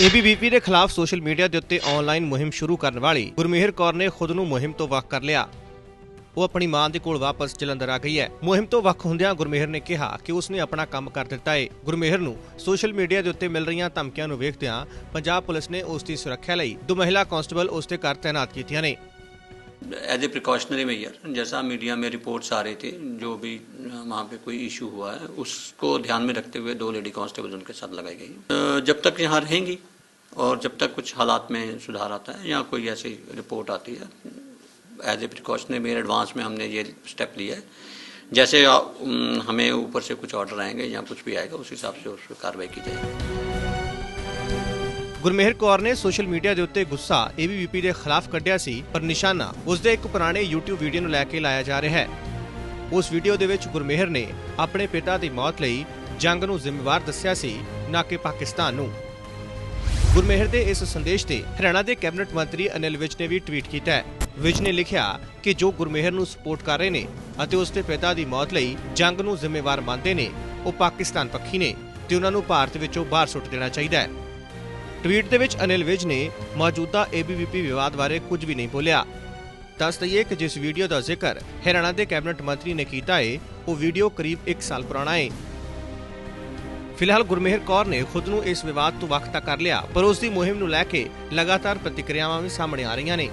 ABVP ਦੇ ਖਿਲਾਫ social media ਦੇ ਉੱਤੇ ਆਨਲਾਈਨ ਮੁਹਿੰਮ ਸ਼ੁਰੂ ਕਰਨ ਵਾਲੀ ਗੁਰਮੇਹਰ ਕੌਰ ਨੇ ਖੁਦ ਨੂੰ ਮੁਹਿੰਮ ਤੋਂ ਵੱਖ ਕਰ ਲਿਆ। ਉਹ ਆਪਣੀ ਮਾਂ ਦੇ ਕੋਲ ਵਾਪਸ ਜਲੰਧਰ ਆ ਗਈ ਹੈ। ਮੁਹਿੰਮ ਤੋਂ ਵੱਖ ਹੁੰਦਿਆਂ ਗੁਰਮੇਹਰ ਨੇ ਕਿਹਾ ਕਿ ਉਸਨੇ ਆਪਣਾ ਕੰਮ ਕਰ ਦਿੱਤਾ ਏ। ਗੁਰਮੇਹਰ ਨੂੰ ਸੋਸ਼ਲ ਮੀਡੀਆ ਦੇ ਉੱਤੇ ਮਿਲ ਰਹੀਆਂ ਧਮਕੀਆਂ ਨੂੰ ਵੇਖਦਿਆਂ ਪੰਜਾਬ ਪੁਲਿਸ ਨੇ ਉਸ ਦੀ ਸੁਰੱਖਿਆ ਲਈ ਦੋ ਮਹਿਲਾ ਕਾਂਸਟੇਬਲ ਉਸ ਦੇ ਘਰ ਤਾਇਨਾਤ ਕੀਤੀਆਂ ਨੇ। एज ए प्रिकॉशनरी मेजर जैसा मीडिया में रिपोर्ट्स आ रही थी, जो भी वहाँ पे कोई इशू हुआ है, उसको ध्यान में रखते हुए दो लेडी कांस्टेबल उनके साथ लगाई गई। जब तक यहाँ रहेंगी, और जब तक कुछ हालात में सुधार आता है, या कोई ऐसी रिपोर्ट आती है as a precautionary measure advance में हमने ये स्टेप लिया है। जैसे हमें ऊपर से कुछ ऑर्डर आएँगे, या कुछ भी आएगा, उस हिसाब से उस पर कार्रवाई की जाएगी। ਗੁਰਮੇਹਰ ਕੌਰ ਨੇ ਸੋਸ਼ਲ ਮੀਡੀਆ ਦੇ ਉੱਤੇ ਗੁੱਸਾ ਏਬੀਵੀਪੀ ਦੇ ਖਿਲਾਫ ਕੱਢਿਆ ਸੀ, ਪਰ ਨਿਸ਼ਾਨਾ ਉਸ ਦੇ ਇੱਕ ਪੁਰਾਣੇ YouTube ਵੀਡੀਓ ਨੂੰ ਲੈ ਕੇ ਲਾਇਆ ਜਾ ਰਿਹਾ ਹੈ। ਉਸ ਵੀਡੀਓ ਦੇ ਵਿੱਚ ਗੁਰਮੇਹਰ ਨੇ ਆਪਣੇ ਪਿਤਾ ਦੀ ਮੌਤ ਲਈ ਜੰਗ ਨੂੰ ਜ਼ਿੰਮੇਵਾਰ ਦੱਸਿਆ ਸੀ, ਨਾ ਕਿ ਪਾਕਿਸਤਾਨ ਨੂੰ। ਗੁਰਮੇਹਰ ਦੇ ਇਸ ਸੰਦੇਸ਼ ਤੇ ਹਰਿਆਣਾ ਦੇ ਕੈਬਨਿਟ ਮੰਤਰੀ ਅਨਿਲ ਵਿਜ ਨੇ ਵੀ ਟਵੀਟ ਕੀਤਾ ਹੈ। ਵਿਜ ਨੇ ਲਿਖਿਆ ਕਿ ਜੋ ਗੁਰਮੇਹਰ ਨੂੰ ਸਪੋਰਟ ਕਰ ਰਹੇ ਨੇ ਅਤੇ ਉਸ ਦੇ ਪਿਤਾ ਦੀ ਮੌਤ ਲਈ ਜੰਗ ਨੂੰ ਜ਼ਿੰਮੇਵਾਰ ਮੰਨਦੇ ਨੇ, ਉਹ ਪਾਕਿਸਤਾਨ ਪੱਖੀ ਨੇ ਤੇ ਉਹਨਾਂ ਨੂੰ ਭਾਰਤ ਵਿੱਚੋਂ ਬਾਹਰ ਸੁੱਟ ਦੇਣਾ ਚਾਹੀਦਾ ਹੈ। ਟਵੀਟ ਦੇ ਵਿੱਚ ਅਨਿਲ ਵਿਜ ਨੇ ਮੌਜੂਦਾ ਏਬੀਵੀਪੀ ਵਿਵਾਦ ਬਾਰੇ ਕੁਝ ਵੀ ਨਹੀਂ ਬੋਲਿਆ। ਦੱਸ ਦਈਏ ਕਿ ਜਿਸ ਵੀਡੀਓ ਦਾ ਜ਼ਿਕਰ ਹਰਿਆਣਾ ਦੇ ਕੈਬਨਿਟ ਮੰਤਰੀ ਨੇ ਕੀਤਾ ਏ, ਉਹ ਵੀਡੀਓ ਕਰੀਬ 1 ਸਾਲ ਪੁਰਾਣਾ ਏ। ਫਿਲਹਾਲ ਗੁਰਮੇਹਰ ਕੌਰ ਨੇ ਖੁਦ ਨੂੰ ਇਸ ਵਿਵਾਦ ਤੋਂ ਵੱਖ ਤਾਂ ਕਰ ਲਿਆ, ਪਰ ਉਸ ਦੀ ਮੁਹਿੰਮ ਨੂੰ ਲੈ ਕੇ ਲਗਾਤਾਰ ਪ੍ਰਤੀਕਿਰਿਆਵਾਂ ਵੀ ਸਾਹਮਣੇ ਆ ਰਹੀਆਂ ਨੇ।